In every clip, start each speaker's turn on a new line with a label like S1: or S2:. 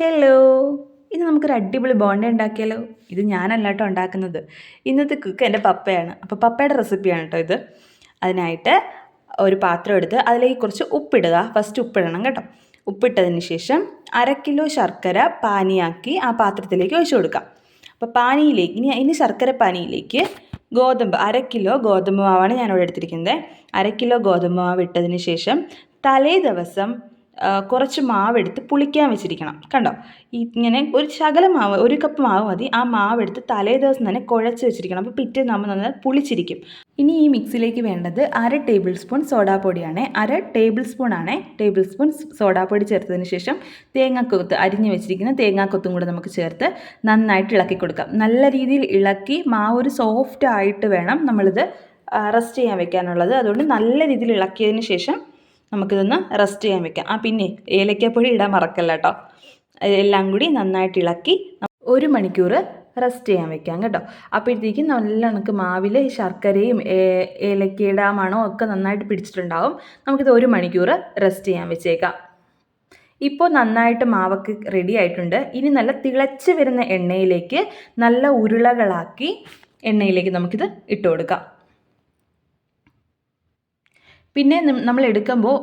S1: Hello ഇന്ന് നമുക്കൊരു അടിപൊളി ബോണ്ട ഉണ്ടാക്കിയാലോ? ഇത് ഞാനല്ല കേട്ടോ ഉണ്ടാക്കുന്നത്. ഇന്നത്തെ കുക്ക് എന്റെ പപ്പയാണ്. അപ്പോൾ പപ്പയുടെ റെസിപ്പിയാണ് കേട്ടോ ഇത്. അതിനായിട്ട് ഒരു പാത്രം എടുത്ത് അതിലേക്ക് കുറച്ച് ഉപ്പിടുക. ഫസ്റ്റ് ഉപ്പിടണം കേട്ടോ. ഉപ്പിട്ടതിന് ശേഷം അര കിലോ ശർക്കര പാനിയാക്കി ആ പാത്രത്തിലേക്ക് ഒഴിച്ചു കൊടുക്കാം. അപ്പോൾ പാനിയിലേക്ക് ഇനി ഇനി ശർക്കര പാനിയിലേക്ക് ഗോതമ്പ് അര കിലോ ഗോതമ്പ് മാവാണ് ഞാനിവിടെ എടുത്തിരിക്കുന്നത്. അര കിലോ ഗോതമ്പ് മാവ് ഇട്ടതിന് ശേഷം തലേ ദിവസം കുറച്ച് മാവ് എടുത്ത് പുളിക്കാൻ വെച്ചിരിക്കണം. കണ്ടോ? ഇങ്ങനെ ഒരു ശകലം മാവ് ഒരു കപ്പ് മാവ് മതി. ആ മാവ് എടുത്ത് തലേ ദിവസം തന്നെ കുഴച്ച് വെച്ചിരിക്കണം. അപ്പോൾ പിറ്റേ നമ്മൾ നന്നായി പുളിച്ചിരിക്കും. ഇനി ഈ മിക്സിലേക്ക് വേണ്ടത് അര ടേബിൾ സ്പൂൺ സോഡാപ്പൊടിയാണ്. അര ടേബിൾ സ്പൂൺ ആണ് ടേബിൾ സ്പൂൺ സോഡാപ്പൊടി ചേർത്തതിന് ശേഷം തേങ്ങാക്കൊത്ത് അരിഞ്ഞ് വെച്ചിരിക്കുന്ന തേങ്ങാക്കൊത്തും കൂടെ നമുക്ക് ചേർത്ത് നന്നായിട്ട് ഇളക്കി കൊടുക്കാം. നല്ല രീതിയിൽ ഇളക്കി മാവ് ഒരു സോഫ്റ്റ് ആയിട്ട് വേണം നമ്മളിത് റെസ്റ്റ് ചെയ്യാൻ വെക്കാനുള്ളത്. അതുകൊണ്ട് നല്ല രീതിയിൽ ഇളക്കിയതിന് ശേഷം നമുക്കിതൊന്ന് റെസ്റ്റ് ചെയ്യാൻ വെക്കാം. ആ പിന്നെ ഏലക്കപ്പൊടി ഇടാൻ മറക്കല്ല കേട്ടോ. എല്ലാം കൂടി നന്നായിട്ട് ഇളക്കി ഒരു മണിക്കൂർ റെസ്റ്റ് ചെയ്യാൻ വെക്കാം കേട്ടോ. അപ്പോഴത്തേക്കും നല്ല നമുക്ക് മാവിൽ ശർക്കരയും ഏലക്കയുടെ ആ മണവും ഒക്കെ നന്നായിട്ട് പിടിച്ചിട്ടുണ്ടാവും. നമുക്കിത് ഒരു മണിക്കൂർ റെസ്റ്റ് ചെയ്യാൻ വെച്ചേക്കാം. ഇപ്പോൾ നന്നായിട്ട് മാവൊക്കെ റെഡി ആയിട്ടുണ്ട്. ഇനി നല്ല തിളച്ച് വരുന്ന എണ്ണയിലേക്ക് നല്ല ഉരുളകളാക്കി എണ്ണയിലേക്ക് നമുക്കിത് ഇട്ട് കൊടുക്കാം. പിന്നെ നമ്മൾ എടുക്കുമ്പോൾ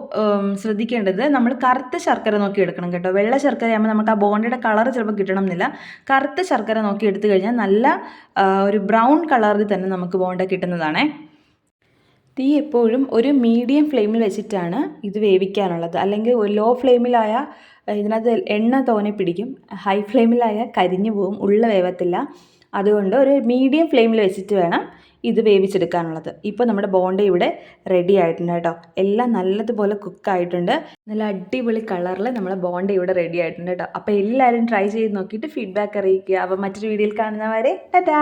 S1: ശ്രദ്ധിക്കേണ്ടത് നമ്മൾ കറുത്ത ശർക്കര നോക്കി എടുക്കണം കേട്ടോ. വെള്ള ശർക്കര ആകുമ്പോൾ നമുക്ക് ആ ബോണ്ടയുടെ കളർ ചിലപ്പോൾ കിട്ടണം എന്നില്ല കറുത്ത ശർക്കര നോക്കി എടുത്തു കഴിഞ്ഞാൽ നല്ല ഒരു ബ്രൗൺ കളറിൽ തന്നെ നമുക്ക് ബോണ്ട കിട്ടുന്നതാണേ. തീ എപ്പോഴും ഒരു മീഡിയം ഫ്ലെയിമിൽ വെച്ചിട്ടാണ് ഇത് വേവിക്കാനുള്ളത്. അല്ലെങ്കിൽ ലോ ഫ്ലെയിമിലായ ഇതിനകത്ത് എണ്ണ തോനെ പിടിക്കും. ഹൈ ഫ്ലെയിമിലായ കരിഞ്ഞു പോവും. ഉള്ള വേവത്തില്ല. അതുകൊണ്ട് ഒരു മീഡിയം ഫ്ലെയിമിൽ വെച്ചിട്ട് വേണം ഇത് വേവിച്ചെടുക്കാനുള്ളത്. ഇപ്പോൾ നമ്മുടെ ബോണ്ട ഇവിടെ റെഡി ആയിട്ടുണ്ട് കേട്ടോ. എല്ലാം നല്ലതുപോലെ കുക്കായിട്ടുണ്ട് നല്ല അടിപൊളി കളറിൽ നമ്മുടെ ബോണ്ട ഇവിടെ റെഡി ആയിട്ടുണ്ട് കേട്ടോ. അപ്പോൾ എല്ലാവരും ട്രൈ ചെയ്ത് നോക്കിയിട്ട് ഫീഡ്ബാക്ക് അറിയിക്കുക. അപ്പോൾ മറ്റൊരു വീഡിയോയിൽ കാണുന്നവരെ ടാറ്റാ